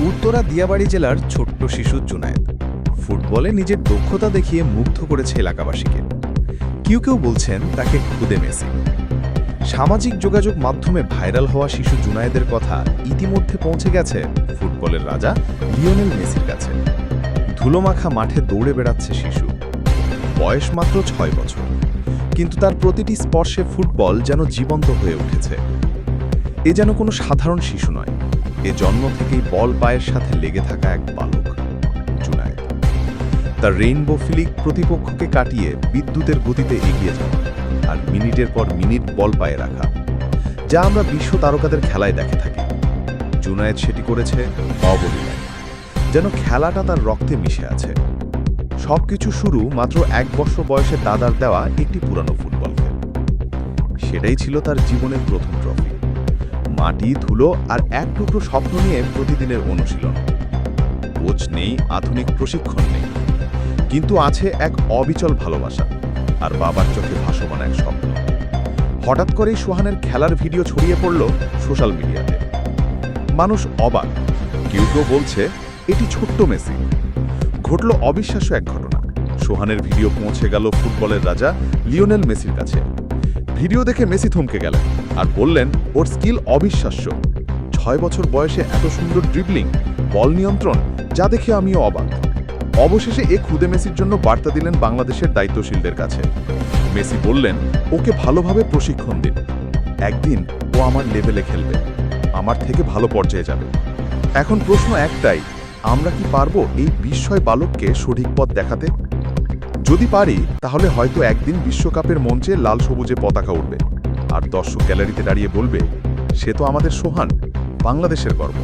উত্তরা দিয়াবাড়ি জেলার ছোট্ট শিশু জুনায়েদ। ফুটবলে নিজের দক্ষতা দেখিয়ে মুগ্ধ করেছে এলাকাবাসীকে। কেউ কেউ বলছেন তাকে খুদে মেসি। সামাজিক যোগাযোগ মাধ্যমে ভাইরাল হওয়া শিশু জুনায়েদের কথা ইতিমধ্যে পৌঁছে গেছে ফুটবলের রাজা লিওনেল মেসির কাছে। ধুলোমাখা মাঠে দৌড়ে বেড়াচ্ছে শিশু। বয়স মাত্র ছয় বছর। কিন্তু তার প্রতিটি স্পর্শে ফুটবল যেন জীবন্ত হয়ে উঠেছে। এ যেন কোনো সাধারণ শিশু নয়। এ জন্ম থেকেই বল পায়ের সাথে লেগে থাকা এক বালক, জুনায়েদ। তার রেইনবো ফিলিক প্রতিপক্ষকে কাটিয়ে বিদ্যুতের গতিতে এগিয়ে যাওয়া আর মিনিটের পর মিনিট বল পায়ে রাখা, যা আমরা বিশ্ব তারকাদের খেলায় দেখে থাকি। জুনায়েদ সেটি করেছে অবলীলায়, যেন খেলাটা তার রক্তে মিশে আছে। সবকিছু শুরু মাত্র এক বছর বয়সে দাদার দেওয়া একটি পুরানো ফুটবল খেল সেটাই ছিল তার জীবনের প্রথম ট্রফি। মাটি, ধুলো আর এক টুকরো স্বপ্ন নিয়ে প্রতিদিনের অনুশীলন। কোচ নেই, আধুনিক প্রশিক্ষণ নেই। কিন্তু আছে এক অবিচল ভালোবাসা আর বাবার চোখে ভাসমান এক স্বপ্ন। হঠাৎ করেই সোহানের খেলার ভিডিও ছড়িয়ে পড়ল সোশ্যাল মিডিয়াতে। মানুষ অবাক। কেউ কেউ বলছে, এটি ছোট্ট মেসি। ঘটল অবিশ্বাস্য এক ঘটনা। সোহানের ভিডিও পৌঁছে গেল ফুটবলের রাজা লিওনেল মেসির কাছে। ভিডিও দেখে মেসি থমকে গেলেন আর বললেন, ওর স্কিল অবিশ্বাস্য। ছয় বছর বয়সে এত সুন্দর ড্রিবলিং বল নিয়ন্ত্রণ, যা দেখে আমিও অবাক। অবশেষে এ খুদে মেসির জন্য বার্তা দিলেন বাংলাদেশের দায়িত্বশীলদের কাছে। মেসি বললেন, ওকে ভালোভাবে প্রশিক্ষণ দিন। একদিন ও আমার লেভেলে খেলবে। আমার থেকে ভালো পর্যায়ে যাবে। এখন প্রশ্ন একটাই, আমরা কি পারব এই বিস্ময় বালককে সঠিক পথ দেখাতে? যদি পারি, তাহলে হয়তো একদিন বিশ্বকাপের মঞ্চে লাল সবুজে পতাকা উঠবে আর দর্শক গ্যালারিতে দাঁড়িয়ে বলবে, সে তো আমাদের সোহান, বাংলাদেশের গর্ব।